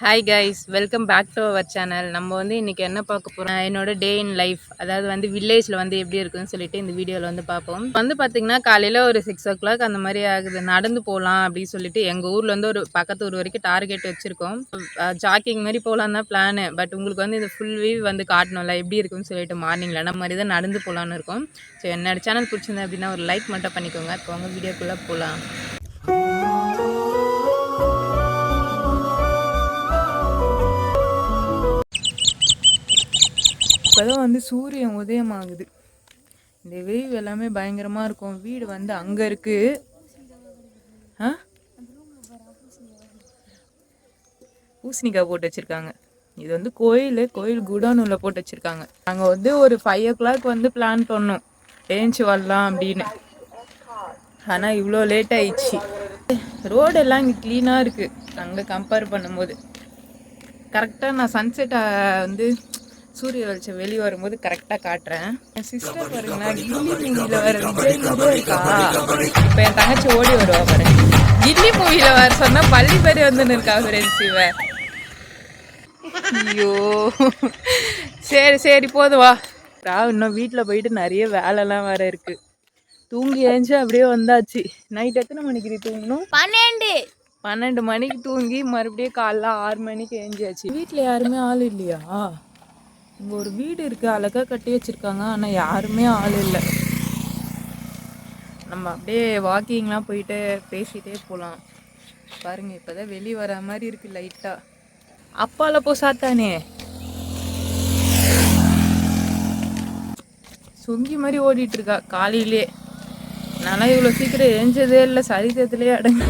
Hi guys welcome back to our channel நம்ம வந்து இன்றைக்கி என்ன பார்க்க போகிறோம் என்னோட டே இன் லைஃப் அதாவது வந்து வில்லேஜில் வந்து எப்படி இருக்குன்னு சொல்லிட்டு இந்த வீடியோவில் வந்து பார்ப்போம். வந்து பார்த்திங்கன்னா காலையில் ஒரு சிக்ஸ் ஓ கிளாக் அந்த மாதிரி ஆகுது. நடந்து போகலாம் அப்படின்னு சொல்லிட்டு எங்கள் ஊரில் வந்து ஒரு பக்கத்து ஊர் வரைக்கும் டார்கெட் வச்சுருக்கோம். ஜாக்கிங் மாதிரி போகலாம் தான் பிளானு பட் உங்களுக்கு வந்து இந்த ஃபுல் வியூ வந்து காட்டணும்ல எப்படி இருக்குன்னு சொல்லிட்டு மார்னிங்கில் நம்ம மாதிரி தான் நடந்து போகலான்னு இருக்கோம். ஸோ என்னோட சேனல் பிடிச்சிருந்தேன் அப்படின்னா ஒரு லைக் மட்டும் பண்ணிக்கோங்க. இப்போ உங்கள் வீடியோக்குள்ளே போகலாம் இப்போதான் வந்து சூரியன் உதயமாகுது. இந்த வெயில் எல்லாமே பயங்கரமாக இருக்கும். வீடு வந்து அங்கே இருக்குது ஆ? பூசணிக்காய் போட்டு வச்சுருக்காங்க. இது வந்து கோயில். கோயில் குடோனுள்ள போட்டு வச்சுருக்காங்க. நாங்கள் வந்து ஒரு ஃபைவ் ஓ கிளாக் வந்து பிளான் பண்ணோம். ஏஞ்சி வரலாம் அப்படின்னு. ஆனால் இவ்வளோ லேட் ஆயிடுச்சு. ரோடெல்லாம் இங்கே க்ளீனாக இருக்குது அங்கே கம்பேர் பண்ணும்போது. கரெக்டாக நான் சன்செட்டை வந்து சூரிய வெளிச்சம் வெளியே வரும்போது கரெக்டாக காட்டுறேன். என் சிஸ்டர் பாருங்களா கில்லி மூவியில் வர விஜய் மாதிரியே இருக்கா? இப்போ என் தங்கச்சி ஓடி வருவா பாருங்க கில்லி மூவியில் வர சொன்னால் பள்ளி பேர் வந்துன்னு இருக்கா ஃப்ரெண்ட்ஸ் இவ ஐயோ. சரி சரி போதும் வா. இன்னும் வீட்டில் போயிட்டு நிறைய வேலைலாம் வேற இருக்கு. தூங்கி ஏஞ்சி அப்படியே வந்தாச்சு. நைட் எத்தனை மணிக்கு தூங்கணும்? பன்னெண்டு. பன்னெண்டு மணிக்கு தூங்கி மறுபடியும் காலைல ஆறு மணிக்கு ஏஞ்சியாச்சு வீட்டில் யாருமே ஆள் இல்லையா? இங்கே ஒரு வீடு இருக்குது அழகாக கட்டி வச்சுருக்காங்க. ஆனால் யாருமே ஆள் இல்லை. நம்ம அப்படியே வாக்கிங்லாம் போயிட்டு பேசிகிட்டே போகலாம் பாருங்க இப்போ தான் வெளியே வர மாதிரி இருக்குது லைட்டாக அப்பால போ சாத்தானே. சொங்கி மாதிரி ஓடிட்டு இருக்கா காலையிலே. நான்லாம் இவ்வளோ சீக்கிரம் எஞ்சதே இல்லை சரித்திரத்துலேயே அடங்கு.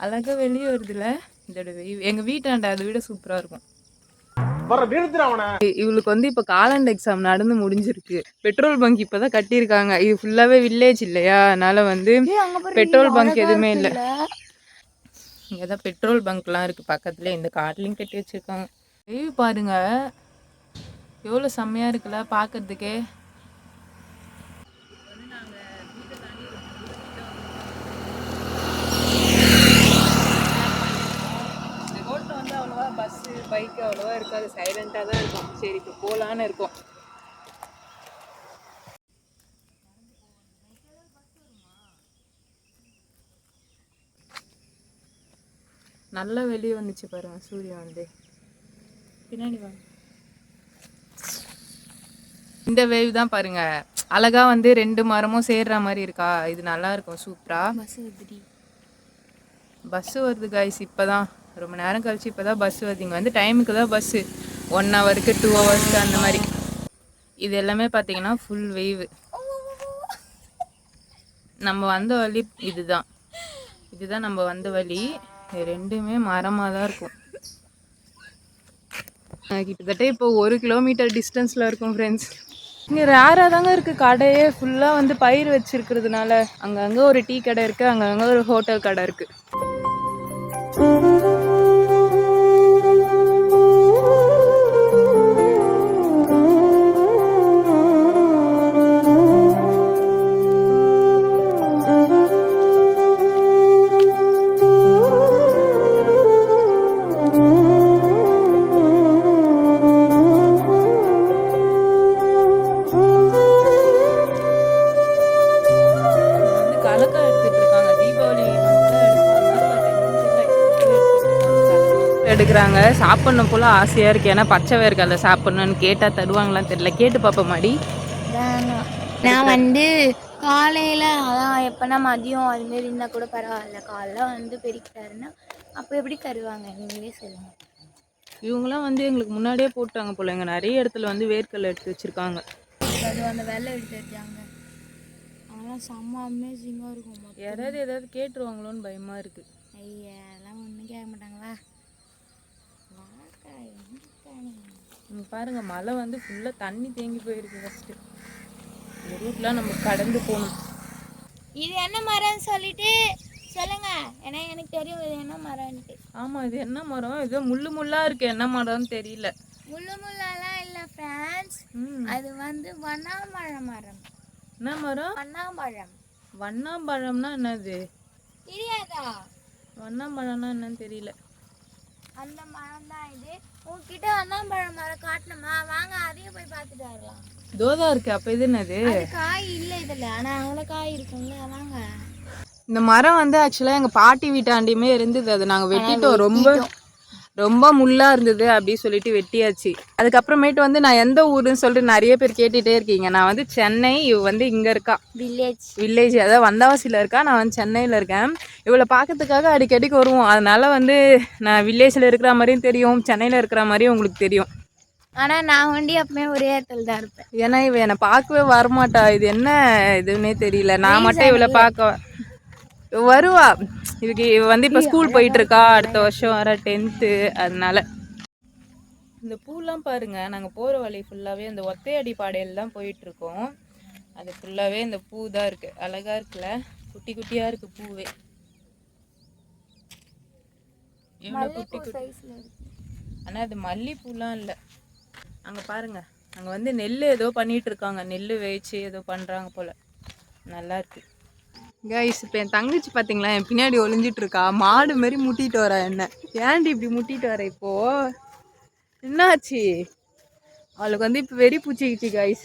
அழகா வெளியே வருதுல்ல இதோட வெயில் எங்கள் வீட்டாண்ட அதை விட சூப்பராக இருக்கும். இவளுக்கு வந்து இப்போ காலாண்டு எக்ஸாம் நடந்து முடிஞ்சிருக்கு. பெட்ரோல் பங்க் இப்போ தான் கட்டியிருக்காங்க. இது ஃபுல்லாகவே வில்லேஜ் இல்லையா? அதனால வந்து பெட்ரோல் பங்க் எதுவுமே இல்லை. இங்கே தான் பெட்ரோல் பங்க்லாம் இருக்குது பக்கத்தில் இந்த காட்லையும் கட்டி வச்சுருக்காங்க. வெயில் பாருங்க. எவ்வளோ செம்மையாக இருக்குல்ல பார்க்கறதுக்கே இந்த ரோட்டில் வந்து அவ்வளோவா பஸ்ஸு பைக்கு அவ்வளோவா இருக்காது சைலண்ட்டாக தான் இருக்கும். சரி இப்போ போகலான்னு இருக்கோம். நல்லா வெளியே வந்துச்சு பாருங்க சூரியன் வந்து. பின்னாடி வாங்க இந்த வேவ் தான் பாருங்க. அழகா வந்து ரெண்டு மரமும் சேர்ற மாதிரி இருக்கா? இது நல்லா இருக்கும் சூப்பரா. பஸ் வருதுடி. பஸ் வருது காய்ஸ் இப்போதான். ரொம்ப நேரம் கழிச்சு இப்போதான் பஸ் வருது. இங்கே வந்து டைமுக்கு தான் பஸ்ஸு ஒன் ஹவருக்கு டூ ஹவர்ஸ்க்கு அந்த மாதிரி. இது எல்லாமே பார்த்தீங்கன்னா ஃபுல் வெய்வு நம்ம வந்த வழி இதுதான். இதுதான் நம்ம வந்த வழி. ரெண்டுமே மரமாக தான் இருக்கும். கிட்டத்தட்ட இப்போ ஒரு கிலோமீட்டர் டிஸ்டன்ஸில் இருக்கும் ஃப்ரெண்ட்ஸ் இங்கே ரேராக தாங்க இருக்குது கடையே ஃபுல்லாக வந்து பயிர் வச்சிருக்கிறதுனால அங்கங்கே ஒரு டீ கடை இருக்குது அங்கங்கே ஒரு ஹோட்டல் கடை இருக்குது எடுக்கிறாங்க சாப்பிடணும் போல ஆசையா இருக்கு. ஏன்னா பச்சை வேர்க்கடலை சாப்பிடணும்னு கேட்டா தருவாங்களான்னு தெரியல. கேட்டு பார்ப்போம் மாடி. நான் வந்து காலையில் அதான் எப்போனா மதியம் அதுமாரி இருந்தால் கூட பரவாயில்ல. காலைல வந்து பெருக்கிட்டாருன்னா அப்போ எப்படி தருவாங்க? நீங்களே சொல்லுங்கள் இவங்களாம் வந்து எங்களுக்கு முன்னாடியே போட்டாங்க போல இங்க நிறைய இடத்துல வந்து வேர்க்கடலை எடுத்து வச்சிருக்காங்க. அது அந்த வெள்ளை எடுத்து வச்சாங்க. அதெல்லாம் செம்ம அமேசிங்காக இருக்கும். யாராவது ஏதாவது கேட்டுருவாங்களோன்னு பயமா இருக்கு. ஐயா அதெல்லாம் ஒன்றும் கேட்க மாட்டாங்களா? இங்க பாருங்க மழை வந்து ஃபுல்லா தண்ணி தேங்கி போயிருக்கு ஃபர்ஸ்ட் இந்த ரூட்லாம் நம்ம கடந்து போகணும். இது என்ன மரம்னு சொல்லிட்டு சொல்லுங்க. ஏன்னா எனக்கு தெரியும் இது என்ன மரம்ன்ட்டு. ஆமா இது என்ன மரம்? ஏதோ முள்ளு முள்ளா இருக்கு. என்ன மரம்னு தெரியல. முள்ளு முள்ளெல்லாம் இல்லை ஃப்ரான்ஸ் அது வந்து வண்ணாமழை மரம். என்ன மரம்? அண்ணாமழம் வண்ணாம்பழம்னா என்னது? தெரியாதா? வண்ணாம்பழம்னா என்னன்னு தெரியல. அந்த மரம் தான் உங்ககிட்ட அண்ணாம்பழம் மரம் காட்டணுமா? வாங்க அதையும் போய் பார்த்துட்டு வரலாம். தோதா இருக்கு அப்ப இது என்னது? அது காய் இல்லை இதுல. ஆனா அவ்வளோ காய் இருக்கும்ல வாங்க. இந்த மரம் வந்து ஆக்சுவலா எங்க பாட்டி வீட்டாண்டியுமே இருந்தது. அது நாங்க வெட்டிட்டோம். ரொம்ப ரொம்ப முள்ளா இருந்தது அப்படி சொல்லிட்டு வெட்டியாச்சு. அதுக்கப்புறமேட்டு வந்து நான் எந்த ஊருன்னு சொல்லிட்டு நிறைய பேர் கேட்டுட்டே இருக்கீங்க. நான் வந்து சென்னை இவ வந்து இங்க இருக்கா? வில்லேஜ் வில்லேஜ் அதாவது வந்தவாசியில் இருக்கா? நான் வந்து சென்னையில் இருக்கேன். இவளை பார்க்கறதுக்காக அடிக்கடிக்கு வருவோம். அதனால வந்து நான் வில்லேஜில் இருக்கிற மாதிரியும் தெரியும். சென்னையில் இருக்கிற மாதிரியும் உங்களுக்கு தெரியும். ஆனா நான் வண்டி அப்பவுமே ஒரே இடத்துல தான் இருப்பேன். ஏன்னா இவ என்னை பார்க்கவே வரமாட்டா. இது என்ன? இதுன்னே தெரியல. நான் மட்டும் இவளை பார்க்க வருவா. இதுக்கு இவ வந்து இப்போ ஸ்கூல் போயிட்டு இருக்கா. அடுத்த வருஷம் வர டென்த்து அதனால. இந்த பூலாம் பாருங்க. நாங்கள் போகிற வழி ஃபுல்லாகவே இந்த ஒத்தையடி பாடையில் தான் போயிட்டு இருக்கோம் அது ஃபுல்லாகவே இந்த பூ தான் இருக்கு. அழகா இருக்குல்ல? குட்டி குட்டியா இருக்கு பூவே. இவ்வளோ குட்டி குட்டி ஆனால் அது மல்லிப்பூலாம் இல்லை. அங்கே பாருங்க. அங்கே வந்து நெல் ஏதோ பண்ணிட்டு இருக்காங்க நெல் வேய்ச்சி ஏதோ பண்ணுறாங்க போல. நல்லா இருக்கு. கைஸ் இப்போ என் தங்கச்சி பார்த்தீங்களா என் பின்னாடி ஒளிஞ்சிட்டு இருக்கா மாடு மாதிரி முட்டிட்டு வரா என்ன. ஏன்டி இப்படி முட்டிட்டு வர இப்போ? என்னாச்சு? அவளுக்கு வந்து இப்போ வெறி பூச்சிக்கிச்சு கைஸ்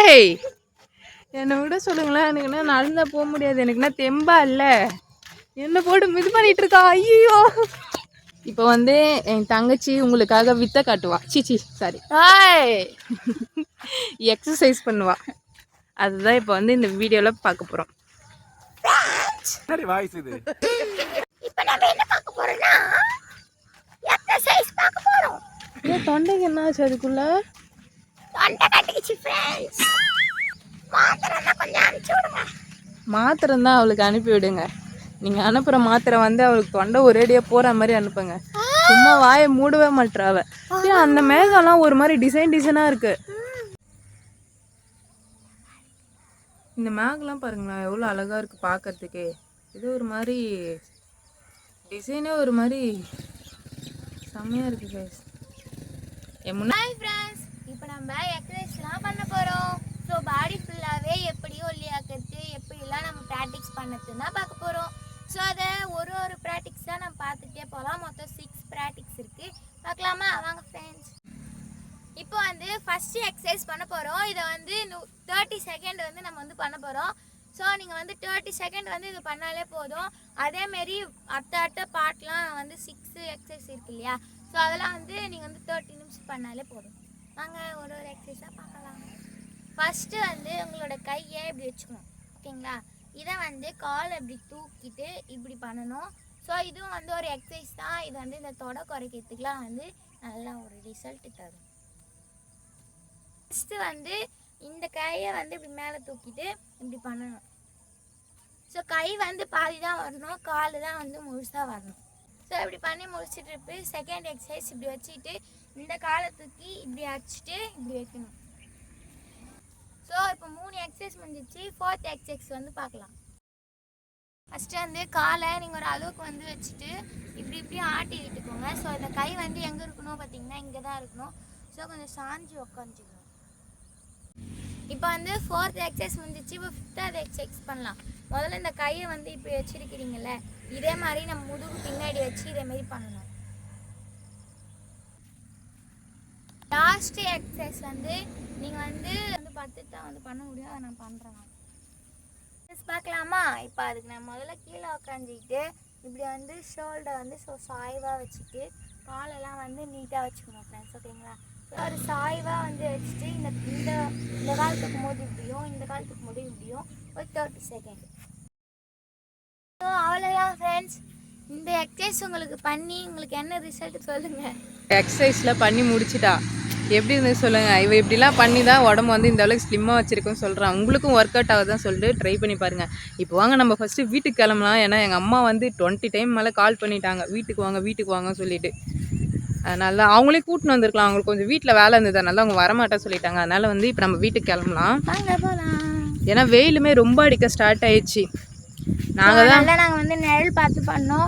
ஏய் என்னை விட சொல்லுங்களேன். எனக்கு என்ன நடந்தா போக முடியாது. எனக்கு என்ன தெம்பா இல்லை. என்ன போட்டு இது பண்ணிட்டு இருக்கா? ஐயோ. இப்போ வந்து என் தங்கச்சி உங்களுக்காக வித்தை காட்டுவா. சிச்சி சாரி எக்ஸசைஸ் பண்ணுவா. அதுதான் இப்போ வந்து இந்த வீடியோவில் பார்க்க போகிறோம் சரி வாய்ஸ் இது? இப்போ நம்ம என்ன பார்க்க போறோம்னா எக்ஸசைஸ் பார்க்க போறோம்? ஏன் தொண்டைக்கு என்ன ஆச்சு அதுக்குள்ள மாத்திரம் மாத்திரம் தான் அவளுக்கு அனுப்பி விடுங்க. நீங்கள் அனுப்புகிற மாத்திரை வந்து அவளுக்கு தொண்டை ஒரேடியாக போகிற மாதிரி அனுப்புங்க. சும்மா வாயை மூடவே ஏன் அந்த மேகம்லாம் ஒரு மாதிரி டிசைன் டிசைனாக இருக்கு. இந்த மேகம்லாம் பாருங்களேன் எவ்வளோ அழகாக இருக்குது பார்க்குறதுக்கே இது ஒரு மாதிரி டிசைனே ஒரு மாதிரி செம்மையாக இருக்குது கைஸ் எம்முன்னா ஃப்ரெண்ட்ஸ் இப்போ நம்ம எக்ஸசைஸ்லாம் பண்ண போகிறோம் ஸோ பாடி ஃபுல்லாகவே எப்படி ஒல்லியாக்கிறது எப்படிலாம் நம்ம ப்ராக்டிக்ஸ் பண்ணதுன்னு தான் பார்க்க போகிறோம் ஸோ அதை ஒரு ஒரு ப்ராக்டிக்ஸாக நம்ம பார்த்துட்டே போகலாம். மொத்தம் சிக்ஸ் ப்ராக்டிக்ஸ் இருக்குது பார்க்கலாமா? வாங்க ஃப்ரெண்ட்ஸ் இப்போ வந்து ஃபஸ்ட்டு எக்ஸசைஸ் பண்ண போகிறோம் இதை வந்து தேர்ட்டி செகண்ட் வந்து நம்ம வந்து பண்ண போகிறோம் ஸோ நீங்கள் வந்து தேர்ட்டி செகண்ட் வந்து இது பண்ணாலே போதும். அதேமாரி அடுத்த அடுத்த பாட்டெலாம் வந்து சிக்ஸு எக்ஸசைஸ் இருக்கு இல்லையா? ஸோ அதெல்லாம் வந்து நீங்கள் வந்து தேர்ட்டி நிமிஷம் பண்ணாலே போதும். நாங்கள் ஒரு ஒரு எக்ஸசைஸாக பார்க்கலாம். ஃபஸ்ட்டு வந்து உங்களோட கையை இப்படி வச்சுக்கணும். ஓகேங்களா? இதை வந்து காலை இப்படி தூக்கிட்டு இப்படி பண்ணணும். ஸோ இதுவும் வந்து ஒரு எக்ஸசைஸ் தான். இது வந்து இந்த தொடை குறைக்கிறதுக்குலாம் வந்து நல்ல ஒரு ரிசல்ட் தரும். ஃபஸ்ட்டு வந்து இந்த கையை வந்து இப்படி மேலே தூக்கிட்டு இப்படி பண்ணணும். ஸோ கை வந்து பாதி தான் வரணும் கால் தான் வந்து முழுசாக வரணும். ஸோ இப்படி பண்ணி முடிச்சுட்டு இருப்பு செகண்ட் எக்ஸசைஸ் இப்படி வச்சுட்டு இந்த காலை தூக்கி இப்படி அடிச்சுட்டு இப்படி வைக்கணும். ஸோ இப்போ மூணு எக்ஸசைஸ் முடிஞ்சிச்சு. ஃபோர்த் எக்ஸசைஸ் வந்து பார்க்கலாம். ஃபஸ்ட்டு வந்து காலை நீங்கள் ஒரு அளவுக்கு வந்து வச்சுட்டு இப்படி இப்படி ஆட்டி விட்டுக்கோங்க ஸோ இந்த கை வந்து எங்கே இருக்கணும் பார்த்தீங்கன்னா இங்கே தான் இருக்கணும். ஸோ கொஞ்சம் சாஞ்சி உக்காந்துக்கணும் இப்போ வந்து ஃபோர்த் எக்ஸசைஸ் முடிஞ்சிச்சு இப்போ ஃபிஃப்த்தாவது எக்ஸசைஸ் பண்ணலாம். முதல்ல இந்த கையை வந்து இப்படி வச்சுருக்கிறீங்கள இதே மாதிரி நம்ம முதுகு பின்னாடி வச்சு இதே மாதிரி பண்ணணும். லாஸ்ட் எக்ஸசைஸ் வந்து நீங்கள் வந்து வந்து படுத்துட்டு தான் வந்து பண்ண முடியும். அதை நான் பண்ணுறேன் பார்க்கலாமா? இப்போ அதுக்கு நான் முதல்ல கீழே உக்காந்துக்கிட்டு இப்படி வந்து ஷோல்டர் வந்து ஸோ சாய்வாக வச்சுட்டு காலெல்லாம் வந்து நீட்டாக வச்சுக்கணும் ஃப்ரெண்ட்ஸ் ஓகேங்களா ஒரு சாய்வாக வந்து வச்சுட்டு இந்த இந்த இந்த காலத்துக்கு தூக்கும் போது இப்படியும் இந்த காலத்துக்கு தூக்கும் போது இப்படியும் ஒரு தேர்ட்டி செகண்ட் ஸோ அவ்வளோதான் ஃப்ரெண்ட்ஸ் இந்த எக்ஸசைஸ் உங்களுக்கு பண்ணி உங்களுக்கு என்ன ரிசல்ட் சொல்லுங்கள் எக்ஸசைஸில் பண்ணி முடிச்சிட்டா. எப்படி இருந்து சொல்லுங்க? இவ இப்படிலாம் பண்ணி தான் உடம்பு வந்து இந்த அளவுக்கு ஸ்லிம்மாக வச்சிருக்குன்னு சொல்கிறான் உங்களுக்கும் ஒர்க் அவுட் ஆகுதான் சொல்லிட்டு ட்ரை பண்ணி பாருங்க. இப்போ வாங்க நம்ம ஃபஸ்ட்டு வீட்டுக்கு கிளம்பலாம். ஏன்னா எங்கள் அம்மா வந்து டுவெண்ட்டி டைம் மேலே கால் பண்ணிட்டாங்க. வீட்டுக்கு வாங்க வீட்டுக்கு வாங்க சொல்லிட்டு. அதனால அவங்களே கூட்டின்னு வந்திருக்கலாம். அவங்களுக்கு கொஞ்சம் வீட்டில் வேலை இருந்தது. அதனால அவங்க வரமாட்டா சொல்லிட்டாங்க. அதனால வந்து இப்போ நம்ம வீட்டுக்கு கிளம்பலாம். ஏன்னா வெயிலுமே ரொம்ப அடிக்க ஸ்டார்ட் ஆயிடுச்சு. நாங்கள் தான் நாங்கள் வந்து நிழல் பார்த்து பண்ணோம்.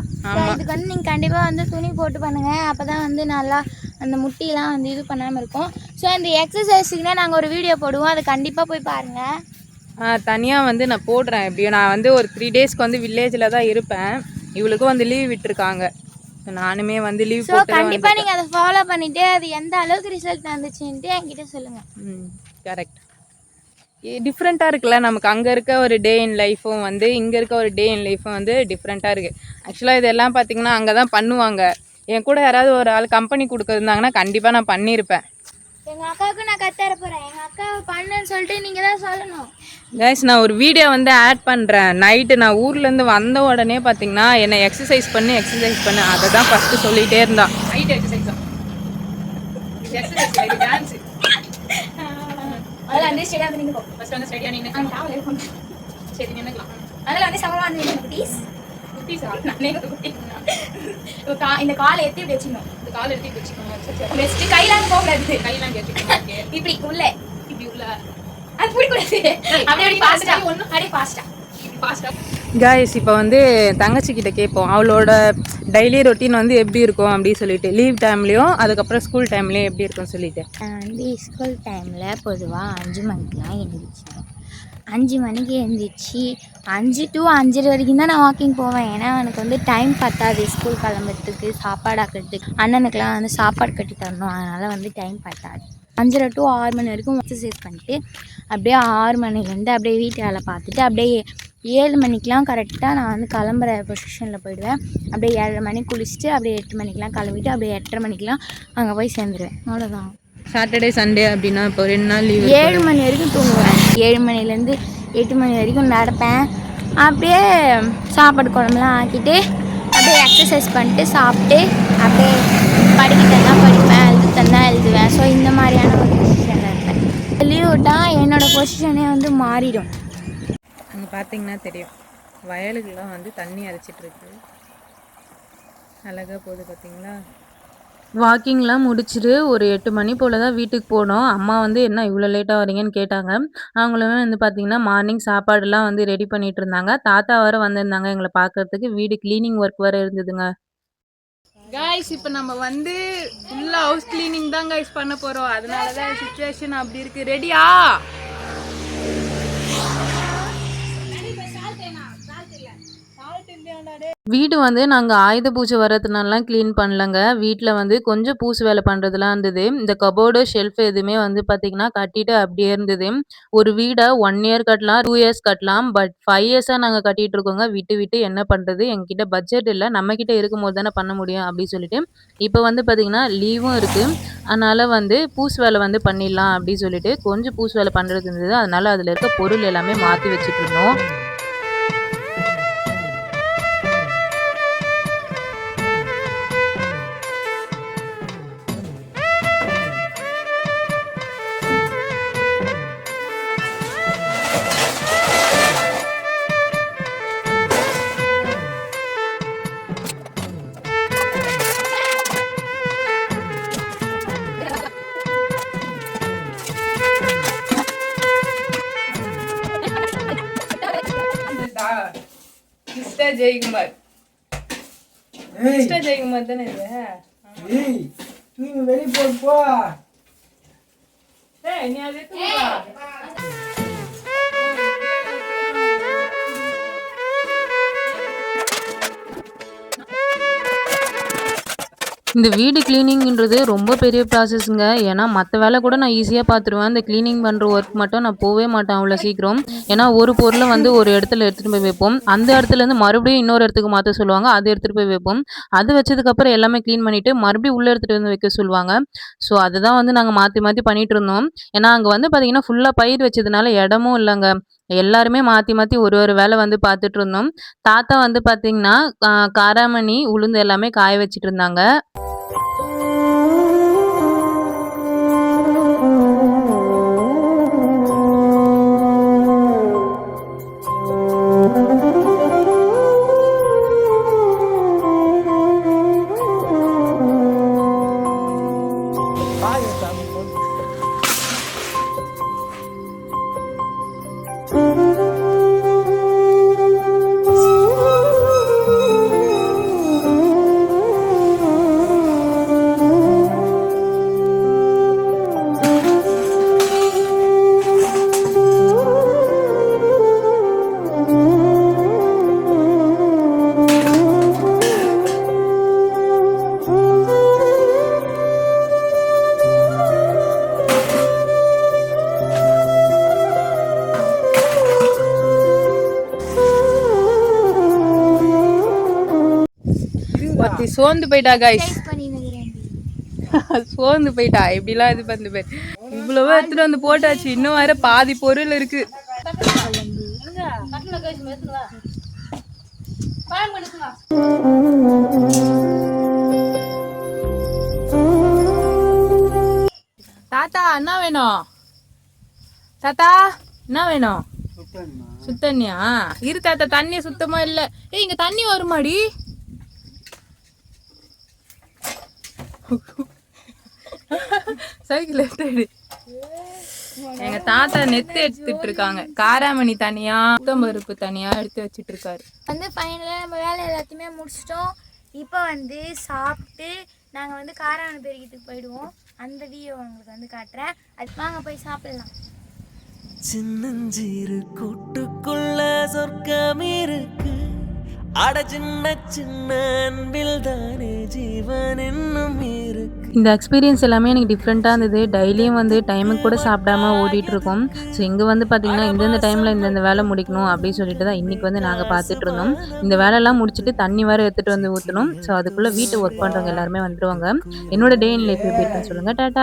இதுக்கு வந்து நீங்கள் கண்டிப்பாக வந்து துணி போட்டு பண்ணுங்க. அப்போ தான் வந்து நல்லா அந்த முட்டிலாம் வந்து இது பண்ணாமல் இருக்கும். ஸோ அந்த எக்ஸசைஸுக்குனே நாங்கள் ஒரு வீடியோ போடுவோம். அதை கண்டிப்பாக போய் பாருங்கள் தனியாக வந்து நான் போடுறேன். எப்படியும் நான் வந்து ஒரு த்ரீ டேஸ்க்கு வந்து வில்லேஜில் தான் இருப்பேன். இவளுக்கும் வந்து லீவ் விட்டுருக்காங்க. நானுமே வந்து லீவ் போட்டு கண்டிப்பாக நீங்கள் அதை ஃபாலோ பண்ணிவிட்டு அது எந்த அளவுக்கு ரிசல்ட் வந்துச்சுன்ட்டு என்கிட்ட சொல்லுங்கள் ம் கரெக்ட் டிஃப்ரெண்ட்டாக இருக்குல்ல நமக்கு அங்கே இருக்க ஒரு டே இன் லைஃப்பும் வந்து இங்கே இருக்க ஒரு டே இன் லைஃப்பும் வந்து டிஃப்ரெண்ட்டாக இருக்குது ஆக்சுவலாக இதெல்லாம் பார்த்தீங்கன்னா அங்கே தான் பண்ணுவாங்க. என் கூட யாராவது ஒரு ஆள் கம்பெனி கொடுக்குறதாங்கன்னா கண்டிப்பாக நான் பண்ணியிருப்பேன் எங்கள் அக்காவுக்கு நான் கத்தர போகிறேன் எங்கள் அக்கா பண்ணுன்னு சொல்லிட்டு நீங்கள் தான் சொல்லணும். கைஸ் நான் ஒரு வீடியோ வந்து ஆட் பண்ணுறேன் நைட்டு நான் ஊர்லேருந்து வந்த உடனே பார்த்தீங்கன்னா என்னை எக்ஸசைஸ் பண்ணு எக்ஸசைஸ் பண்ணு. அதை தான் ஃபஸ்ட்டு சொல்லிகிட்டே இருந்தான் நைட் எக்ஸசைஸ் அதில் வந்து ஸ்டேடியாக நின்று ஃபஸ்ட் வந்து ஸ்டடியாக நின்று சரி நின்றுக்கலாம் அதில் வந்து சமமாக வந்து குட்டீஸ் குட்டீஸா நானே ஒரு குட்டி இப்போ கா இந்த காலை எத்தி இப்படி வச்சுக்கணும். இந்த கால் எடுத்து சரி சரி. வச்சுட்டு கையிலாம் போகக்கூடாது. கேட்டுக்கோங்க ஓகே. இப்படி உள்ளே. இப்படி உள்ள. அது பிடிக்கூடாது. அப்படியே அப்படி ஃபாஸ்ட்டாக அப்படியே ஃபாஸ்ட்டாக காய்ஸ் இப்போ வந்து தங்கச்சி கிட்ட கேட்போம் அவளோட டெய்லி ரொட்டீன் வந்து எப்படி இருக்கும் அப்படின்னு சொல்லிட்டு. லீவ் டைம்லேயும் அதுக்கப்புறம் ஸ்கூல் டைம்லேயும் எப்படி இருக்கும்னு சொல்லிட்டு. நான் வந்து ஸ்கூல் டைமில் பொதுவாக அஞ்சு மணிக்கெலாம் எழுந்திரிச்சிடுவேன் அஞ்சு மணிக்கு எழுந்திரிச்சு அஞ்சு டு அஞ்சரை வரைக்கும் தான் நான் வாக்கிங் போவேன். ஏன்னா எனக்கு வந்து டைம் பத்தாது. ஸ்கூல் கிளம்புறதுக்கு சாப்பாடு ஆக்கிறதுக்கு. அண்ணனுக்குலாம் வந்து சாப்பாடு கட்டி தரணும். அதனால் வந்து டைம் பத்தாது. அஞ்சரை டு ஆறு மணி வரைக்கும் எக்ஸசைஸ் பண்ணிட்டு அப்படியே ஆறு மணிலேருந்து அப்படியே வீட்டு வேலை பார்த்துட்டு அப்படியே ஏழு மணிக்கெலாம் கரெக்டாக நான் வந்து கிளம்புற பொசிஷனில் போயிடுவேன். அப்படியே ஏழரை மணிக்கு குளிச்சுட்டு அப்படியே எட்டு மணிக்கெலாம் கிளம்பிட்டு அப்படியே எட்டரை மணிக்கெலாம் அங்கே போய் சேர்ந்துருவேன். அவ்வளோதான் சாட்டர்டே சண்டே அப்படின்னா இப்போ ரெண்டு நாள் லீவ் ஏழு மணி வரைக்கும் தூங்குவேன். ஏழு மணிலேருந்து எட்டு மணி வரைக்கும் நடப்பேன். அப்படியே சாப்பாடு குழம்புலாம் ஆக்கிட்டு அப்படியே எக்ஸசைஸ் பண்ணிட்டு சாப்பிட்டு அப்படியே படிக்கிட்டேன்னா படிப்பேன் எழுது தந்தா எழுதுவேன். ஸோ இந்த மாதிரியான ஒரு பொசிஷனில் இருப்பேன். லீவ் விட்டால் என்னோடய பொசிஷனே வந்து மாறிடும். அங்கே பார்த்தீங்கன்னா தெரியும். வயலுக்கெல்லாம் வந்து தண்ணி அரைச்சிட்டு இருக்கு. அழகாக போகுது பார்த்தீங்களா வாக்கிங்லாம் முடிச்சுட்டு ஒரு எட்டு மணி போல் தான் வீட்டுக்கு போனோம். அம்மா வந்து என்ன இவ்வளோ லேட்டாக வரீங்கன்னு கேட்டாங்க. அவங்களுமே வந்து பார்த்தீங்கன்னா மார்னிங் சாப்பாடுலாம் வந்து ரெடி பண்ணிட்டு இருந்தாங்க. தாத்தா வர வந்திருந்தாங்க எங்களை பார்க்கறதுக்கு வீடு க்ளீனிங் ஒர்க் வர இருந்ததுங்க. காய்ஸ் இப்போ நம்ம வந்து ஃபுல்லாக ஹவுஸ் க்ளீனிங் தான் காய்ஸ் பண்ண போகிறோம் அதனால தான் சுச்சுவேஷன் அப்படி இருக்குது ரெடியா வீடு வந்து நாங்கள் ஆயுத பூஜை வர்றதுனாலாம் க்ளீன் பண்ணலங்க. வீட்டில் வந்து கொஞ்சம் பூசு வேலை பண்ணுறதுலாம் இருந்தது. இந்த கபோர்டு ஷெல்ஃப் எதுவுமே வந்து பார்த்திங்கன்னா கட்டிட்டு அப்படியே இருந்தது. ஒரு வீடை ஒன் இயர் கட்டலாம் டூ இயர்ஸ் கட்டலாம். பட் ஃபைவ் இயர்ஸாக நாங்கள் கட்டிட்டு இருக்கோங்க. விட்டு விட்டு என்ன பண்ணுறது எங்ககிட்ட பட்ஜெட் இல்லை. நம்மக்கிட்ட இருக்கும்போது தானே பண்ண முடியும் அப்படின்னு சொல்லிட்டு. இப்போ வந்து பார்த்திங்கன்னா லீவும் இருக்குது அதனால் வந்து பூசு வேலை வந்து பண்ணிடலாம் அப்படின்னு சொல்லிட்டு கொஞ்சம் பூசு வேலை பண்ணுறது இருந்தது. அதனால் அதில் இருக்க பொருள் எல்லாமே மாற்றி வச்சுட்டு இருந்தோம். மிஸ்டர் ஜெயக்குமார் மிஸ்டர் ஜெயக்குமார் தானே இது ஏய் நீ வெளிய போ போ ஏய் நீ இந்த வீடு க்ளீனிங்ன்றது ரொம்ப பெரிய ப்ராசஸ்ங்க ஏன்னா மற்ற வேலை கூட நான் ஈஸியாக பார்த்துருவேன் இந்த க்ளீனிங் பண்ணுற ஒர்க் மட்டும் நான் போகவே மாட்டேன் அவ்வளோ சீக்கிரம். ஏன்னா ஒரு பொருளை வந்து ஒரு இடத்துல எடுத்துகிட்டு போய் வைப்போம். அந்த இடத்துலேருந்து மறுபடியும் இன்னொரு இடத்துக்கு மாற்ற சொல்லுவாங்க. அதை எடுத்துகிட்டு போய் வைப்போம். அது வச்சதுக்கப்புறம் எல்லாமே க்ளீன் பண்ணிவிட்டு மறுபடியும் உள்ளே எடுத்துகிட்டு வந்து வைக்க சொல்லுவாங்க. ஸோ அதுதான் வந்து நாங்கள் மாற்றி மாற்றி பண்ணிகிட்டு இருந்தோம். ஏன்னா அங்கே வந்து பார்த்திங்கன்னா ஃபுல்லாக பயிர் வச்சதுனால இடமும் இல்லைங்க. எல்லாருமே மாற்றி மாற்றி ஒரு ஒரு வேலை வந்து பார்த்துட்டு இருந்தோம். தாத்தா வந்து பார்த்திங்கன்னா காராமணி உளுந்து எல்லாமே காய வச்சிட்டு இருந்தாங்க. ஒருத்தி சோர்ந்து போயிட்டா பண்ணினுக்கிறேன் சோர்ந்து போயிட்டா? எப்படிலாம் இது பண்ணு பேர். இவ்வளவோ எடுத்துட்டு வந்து போட்டாச்சு. இன்னும் வேற பாதி பொருள் இருக்கு. தாத்தா என்ன வேணும்? தாத்தா என்ன வேணும்? சுத்தண்ணியா? இரு தாத்தா தண்ணி சுத்தமா இல்ல. ஏய் இங்க தண்ணி வருமாடி? சைக்கிள் எடுத்துடு எங்க தாத்தா நெத்து எடுத்துட்டு இருக்காங்க. காராமணி தனியா பருப்பு தனியா எடுத்து வச்சிட்டு இருக்காரு வந்து ஃபைனலாக நம்ம வேலை எல்லாத்தையுமே முடிச்சிட்டோம். இப்போ வந்து சாப்பிட்டு நாங்கள் வந்து காராவணி பெருக்கிட்டுக்கு போயிடுவோம். அந்த வீடியோ உங்களுக்கு வந்து காட்டுறேன். அது வாங்க போய் சாப்பிடலாம். சின்னஞ்சிறு கூட்டுக்குள்ள சொர்க்கம் இருக்கு அட சின்ன சின்ன அன்பில் தானே ஜீவன் இன்னும் இருக்கு. இந்த எக்ஸ்பீரியன்ஸ் எல்லாமே எனக்கு டிஃப்ரெண்ட்டாக இருந்தது. டெய்லியும் வந்து டைமுக்கு கூட சாப்பிடாம ஓடிட்டு இருக்கோம் ஸோ இங்கே வந்து பார்த்தீங்கன்னா இந்தந்த டைமில் இந்தந்த வேலை முடிக்கணும் அப்படின்னு சொல்லிட்டு தான் இன்றைக்கி வந்து நாங்கள் பார்த்துட்டு இருந்தோம். இந்த வேலையெல்லாம் முடிச்சுட்டு தண்ணி வேறு எடுத்துகிட்டு வந்து ஊற்றணும் ஸோ அதுக்குள்ளே வீட்டு ஒர்க் பண்ணுறவங்க எல்லாருமே வந்துடுவாங்க என்னோட டே இன் லைஃப் எப்படி இருக்குன்னு சொல்லுங்கள் டாட்டா